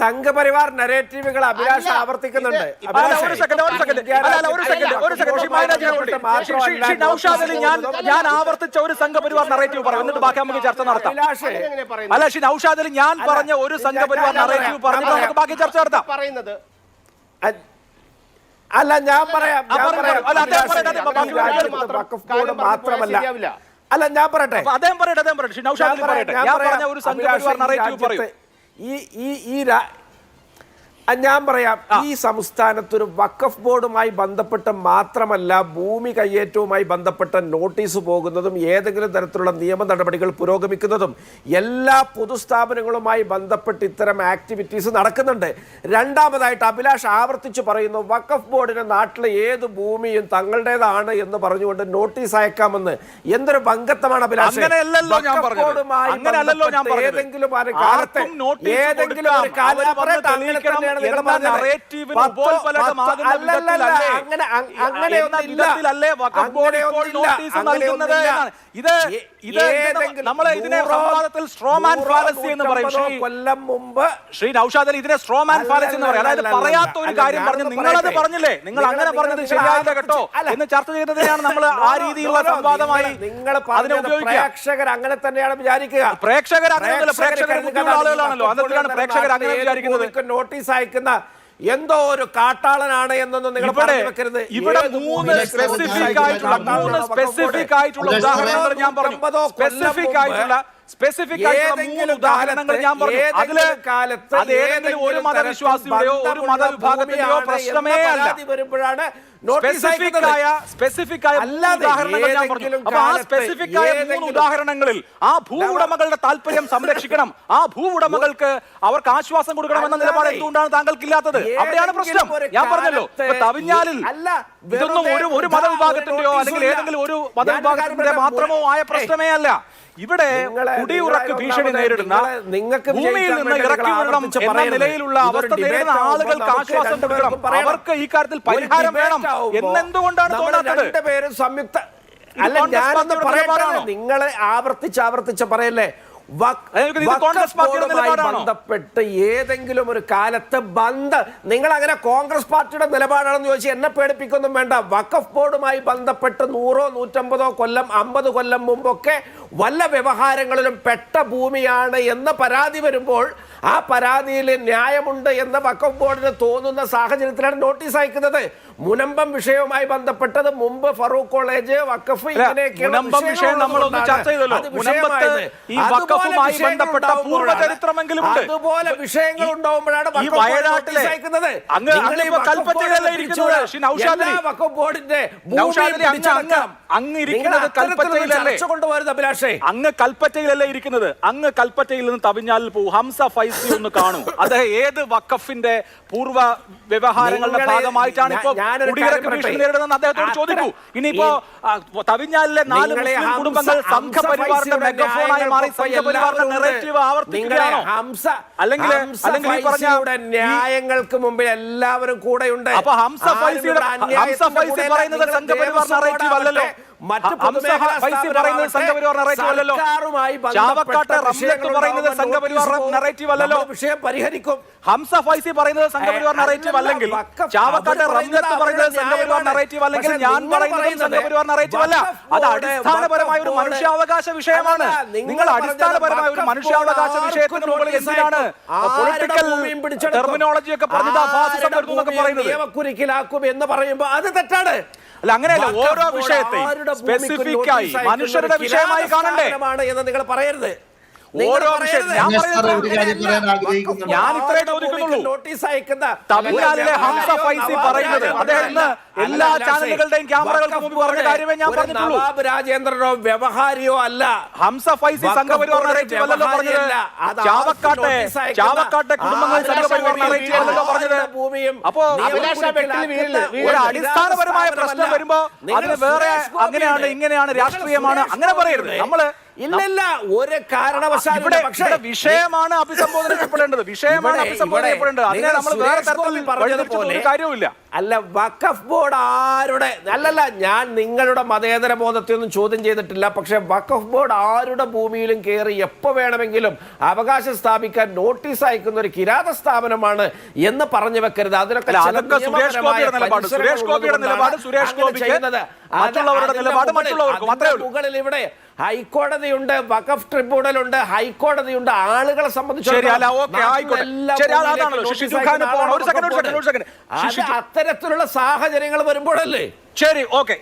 സംഘപരിവാർ നരേറ്റീവുകൾ അഭിലാഷ ആവർത്തിക്കുന്നുണ്ട്. ഞാൻ ഞാൻ ആവർത്തിച്ച ഒരു സംഘപരിവാർ നറേറ്റീവ് പറയും എന്നിട്ട് ബാക്കി നമുക്ക് ചർച്ച നടത്താം? അല്ല ഷി നൌഷാദ് ഞാൻ പറഞ്ഞ ഒരു സംഘപരിവാർ നറേറ്റീവ് പറഞ്ഞിട്ട് നമുക്ക് ബാക്കി ചർച്ച നടത്താം. പറയുന്നത് അല്ല ഞാൻ പറയാം മാത്രമല്ല. അല്ല ഞാൻ പറയട്ടെ. അദ്ദേഹം പറയട്ടെ അദ്ദേഹം പറയട്ടെ. ഞാൻ. പറഞ്ഞ ഒരു സംഘപരിവാർ നറേറ്റീവ് പറയൂ. രാജ്യത്ത് ഈ ഈ ഈ രാ- ആ, ഞാൻ പറയാം ഈ സംസ്ഥാനത്ത് ഒരു വഖഫ് ബോർഡുമായി ബന്ധപ്പെട്ട് മാത്രമല്ല ഭൂമി കയ്യേറ്റവുമായി ബന്ധപ്പെട്ട നോട്ടീസ് പോകുന്നതും ഏതെങ്കിലും തരത്തിലുള്ള നിയമ നടപടികൾ പുരോഗമിക്കുന്നതും എല്ലാ പൊതുസ്ഥാപനങ്ങളുമായി ബന്ധപ്പെട്ട് ഇത്തരം ആക്ടിവിറ്റീസ് നടക്കുന്നുണ്ട്. രണ്ടാമതായിട്ട് അഭിലാഷ് ആവർത്തിച്ച് പറയുന്നു വഖഫ് ബോർഡിന് നാട്ടിലെ ഏത് ഭൂമിയും തങ്ങളുടേതാണ് എന്ന് പറഞ്ഞുകൊണ്ട് നോട്ടീസ് അയക്കാമെന്ന്. എന്തൊരു ഭംഗത്വമാണ് അഭിലാഷ്? ഏതെങ്കിലും ഒരു കാലത്ത് നോട്ടീസ് ഏതെങ്കിലും ഒരു കാലത്ത് തന്നെയാണ് അങ്ങനെ. ഇത് ഇത് നമ്മൾ ഇതിനെ സംവാദത്തിൽ സ്ട്രോമാൻ ഫാലസി എന്ന് പറയും. കൊല്ലം മുമ്പ് ശ്രീ നൌഷാദ് ഇതിനെ സ്ട്രോമാൻ ഫാലസി എന്ന് പറയും. അതായത് പറയാത്ത ഒരു കാര്യം പറഞ്ഞു നിങ്ങളത് പറഞ്ഞില്ലേ? നിങ്ങൾ അങ്ങനെ പറഞ്ഞത് ശരിയായില്ല കേട്ടോ. എന്ന് ചർച്ച ചെയ്തതിനാണ് നമ്മൾ ആ രീതിയിലുള്ള സംവാദമായി നിങ്ങൾ അതിനെ ഉപയോഗിക്കുക. പ്രേക്ഷകർ അങ്ങനെ തന്നെയാണ് വിചാരിക്കുക. പ്രേക്ഷകർ അങ്ങനെയൊന്നുമല്ല പ്രേക്ഷകർ ആളുകളാണല്ലോ. പ്രേക്ഷകർ അങ്ങനെ വിചാരിക്കുന്നത്. നോട്ടീസ് അയക്കുന്ന എന്തോ ഒരു കാട്ടാളനാണ് എന്നൊന്നും നിങ്ങൾ വെക്കരുത്. ഇവിടെ മൂന്ന് സ്പെസിഫിക് ആയിട്ടുള്ള മൂന്ന് സ്പെസിഫിക് ആയിട്ടുള്ള ഉദാഹരണങ്ങൾ ഞാൻ പറഞ്ഞു. സ്പെസിഫിക് ആയിട്ടുള്ള സ്പെസിഫിക് ആയിട്ടുള്ള മൂന്ന് ഉദാഹരണങ്ങൾ ഞാൻ പറഞ്ഞു. അതിൽ അത് ഏതെങ്കിലും ഒരു മതവിശ്വാസിയുടെയോ ഒരു മതവിഭാഗത്തിന്റെയോ പ്രശ്നമേ അല്ല. വരുമ്പോഴാണ് സ്പെസിഫിക് ആയ സ്പെസിഫിക് ആയ ഉദാഹരണങ്ങൾ ഞാൻ പറഞ്ഞു. അപ്പൊ ആ സ്പെസിഫിക് ആയ മൂന്ന് ഉദാഹരണങ്ങളിൽ ആ ഭൂവുടമകളുടെ താല്പര്യം സംരക്ഷിക്കണം. ആ ഭൂവുടമകൾക്ക് അവർക്ക് ആശ്വാസം കൊടുക്കണം എന്ന നിലപാട് എന്തുകൊണ്ടാണ് താങ്കൾക്ക് ഇല്ലാത്തത് അവിടെയാണ് പ്രശ്നം. ഞാൻ പറഞ്ഞല്ലോ തവിഞ്ഞാലിൽ ഇതൊന്നും ഒരു ഒരു മതവിഭാഗത്തിന്റെയോ അല്ലെങ്കിൽ ഏതെങ്കിലും ഒരു മതവിഭാഗത്തിന്റെ മാത്രമോ ആയ പ്രശ്നമേ അല്ല. ഇവിടെ കുടിയുറക്ക് ഭീഷണി നേരിടുന്ന ഭൂമിയിൽ നിന്ന് ഇറക്കി വിടണം എന്ന നിലയിലുള്ള അവസ്ഥ നേരിടുന്ന ആളുകൾക്ക് ആശ്വാസം കൊടുക്കണം. അവർക്ക് ഈ കാര്യത്തിൽ പരിഹാരം വേണം. എന്നെന്തുകൊണ്ടാണ് തോന്നാത്തത്? രണ്ടുപേരും സംയുക്ത അല്ല ഞാനൊന്ന് പാർട്ടിയുടെ നിങ്ങളെ ആവർത്തിച്ച് ആവർത്തിച്ച് പറയല്ലേ? ബന്ധപ്പെട്ട് ഏതെങ്കിലും ഒരു കാലത്ത് ബന്ധ നിങ്ങൾ അങ്ങനെ കോൺഗ്രസ് പാർട്ടിയുടെ നിലപാടാണെന്ന് ചോദിച്ചാൽ എന്നെ പേടിപ്പിക്കൊന്നും വേണ്ട. വഖഫ് ബോർഡുമായി ബന്ധപ്പെട്ട് നൂറോ നൂറ്റമ്പതോ കൊല്ലം അമ്പത് കൊല്ലം മുമ്പൊക്കെ വല്ല വ്യവഹാരങ്ങളിലും പെട്ട ഭൂമിയാണ് എന്ന പരാതി വരുമ്പോൾ ആ പരാതിയിൽ ന്യായമുണ്ട് എന്ന് വഖഫ് ബോർഡിന് തോന്നുന്ന സാഹചര്യത്തിലാണ് നോട്ടീസ് അയക്കുന്നത്. മുനമ്പം വിഷയവുമായി ബന്ധപ്പെട്ടത് മുമ്പ് ഫറൂഖ് കോളേജ് വക്കഫ് മുനമ്പം വിഷയം നമ്മൾ ചർച്ച ചെയ്തല്ലോ. മുനമ്പത്ത് ഈ അതുപോലെ വഖഫുമായി വിഷയങ്ങൾ ബന്ധപ്പെട്ട ഉണ്ടാവുമ്പോഴാണ് പൂർവചരിത്രമെങ്കിലും ഉണ്ട്. അതുപോലെ വിഷയങ്ങൾ ഉണ്ടാവുമ്പോഴാണ് ഈ വയനാട്ടിലെ അങ്ങ് ബോർഡിന്റെ അങ്ങ് ഇരിക്കുന്നത് കൽപ്പറ്റയിലല്ലേ? അഭിലാഷേ. അങ്ങ് കൽപ്പറ്റയിലല്ലേ ഇരിക്കുന്നത്? അങ്ങ് കൽപ്പറ്റയിൽ നിന്ന് തവിഞ്ഞാൽ പോകും ഹംസ ഫൈസി ഒന്ന് കാണൂ. അദ്ദേഹം ഏത് വക്കഫിന്റെ പൂർവ വ്യവഹാരങ്ങളുടെ ഭാഗമായിട്ടാണ് ഇപ്പോ നേരിടുന്നത് അദ്ദേഹത്തോട് ചോദിക്കൂ. ഇനിയിപ്പോ തവിഞ്ഞാലിലെ നാല് മുസ്ലിം കുടുംബങ്ങൾ സംഘപരിവാറിന്റെ മെഗഫോണായി മാറി സംഘപരിവാറിന്റെ നിറേറ്റീവ് ആവർത്തിക്കുകയാണോ? ഹംസ അല്ലെങ്കിൽ അല്ലെങ്കിൽ ഈ പറഞ്ഞ ന്യായങ്ങൾക്ക് മുമ്പിൽ എല്ലാവരും കൂടെയുണ്ട്. അപ്പൊ ഹംസ ഫൈസിയുടെ ഹംസ ഫൈസി. പറയുന്നത് സംഘപരിവാർ നിറേറ്റീവ് അല്ലല്ലോ. മറ്റ് പറയുന്നത് സംഘപരിവാർ നറേറ്റീവ് അല്ലല്ലോ. സർക്കാരുമായി ബന്ധപ്പെട്ട ചാവക്കാട്ടെ റംലത്ത് വിഷയങ്ങൾ പറയുന്നത് സംഘപരിവാർ നറേറ്റീവ് അല്ലല്ലോ. വിഷയം പരിഹരിക്കും. ഹംസ ഫൈസി പറയുന്നത് സംഘപരിവാർ ഏ, നറേറ്റീവ് അല്ലെങ്കിൽ ചാവക്കാട്ടെ അവർ റംലത്ത് പറയുന്നത് പറയുന്നത് സംഘപരിവാർ നറേറ്റീവ് അല്ലെങ്കിൽ ഞാൻ നിങ്ങൾ പറയുന്നത് പറയുന്നത് സംഘപരിവാർ നറേറ്റീവ് അല്ല. അത് അടിസ്ഥാനപരമായ ഒരു മനുഷ്യാവകാശ വിഷയമാണ്. നിങ്ങൾ അടിസ്ഥാനപരമായ ഒരു മനുഷ്യാവകാശ വിഷയത്തിന് മുകളിൽ ബോർഡ് എന്തിനാണ് പൊളിറ്റിക്കൽ ടെർമിനോളജി ഒക്കെ പറഞ്ഞത് ഫാസിസം ആരുടെ വരുന്നു എന്നൊക്കെ പറയുന്നത്. നിയമക്കുരുക്കിലാക്കും എന്ന് പറയുമ്പോൾ അത് തെറ്റാണ്. അല്ല അങ്ങനെയല്ല ഓരോ വിഷയത്തെയും സ്പെസിഫിക് ആയി. മനുഷ്യരുടെ വിഷയമായി കാണണ്ടേ? എന്ന് നിങ്ങൾ പറയരുത്. ഓരോ ഞാൻ ഇത്രേ ചോദിക്കുന്നുള്ളൂ. നോട്ടീസ് അയക്കുന്ന തമിഴ്നാട്ടിലെ ഹംസ ഫൈസി പറയുന്നത് രാജേന്ദ്രനോ അദ്ദേഹം എല്ലാ ചാനലുകളുടെയും ക്യാമറകൾക്ക് മുമ്പ് പറഞ്ഞ കാര്യമേ ഞാൻ പറഞ്ഞിട്ടുള്ളൂ. നവാബ് രാജേന്ദ്രനോ വ്യവഹാരിയോ അല്ല. ഹംസ ഫൈസി സംഘപരിവാർ പറഞ്ഞത്? ചാവക്കാട്ടെ ചാവക്കാട്ടെ കുടുംബങ്ങൾ സംഘപരിവാർ പറഞ്ഞത്? ഭൂമിയും അപ്പോ ഒരു അടിസ്ഥാനപരമായ പ്രശ്നം വരുമ്പോ അതിന് വേറെ അങ്ങനെയാണ് ഇങ്ങനെയാണ് രാഷ്ട്രീയമാണ്. അങ്ങനെ പറയരുത്. നമ്മൾ ഇല്ലല്ല ഒരു കാരണവശാലും പക്ഷേ വിഷയമാണ് അഭിസംബോധന ചെയ്യപ്പെടേണ്ടത് വിഷയമാണ് അഭിസംബോധന ചെയ്യപ്പെടേണ്ടത് അതിനെ നമ്മൾ വേറെ തരത്തിൽ പറഞ്ഞതുപോലെ കാര്യവുമില്ല. അല്ല വഖഫ് ബോർഡ് ആരുടെ അല്ലല്ല ഞാൻ നിങ്ങളുടെ മതേതര ബോധത്തെ ഒന്നും ചോദ്യം ചെയ്തിട്ടില്ല പക്ഷെ വഖഫ് ബോർഡ് ആരുടെ ഭൂമിയിലും കയറി എപ്പോൾ വേണമെങ്കിലും അവകാശം സ്ഥാപിക്കാൻ നോട്ടീസ് അയക്കുന്ന ഒരു കിരാത സ്ഥാപനമാണ് എന്ന് പറഞ്ഞു വെക്കരുത്. അതിനൊക്കെ മുകളിൽ- ഇവിടെ ഹൈക്കോടതിയുണ്ട് വഖഫ് ട്രിബ്യൂണൽ ഉണ്ട് ഹൈക്കോടതിയുണ്ട് ആളുകളെ ശരി, അത്തരത്തിലുള്ള സാഹചര്യങ്ങൾ വരുമ്പോഴല്ലേ? ശരി ഓക്കെ.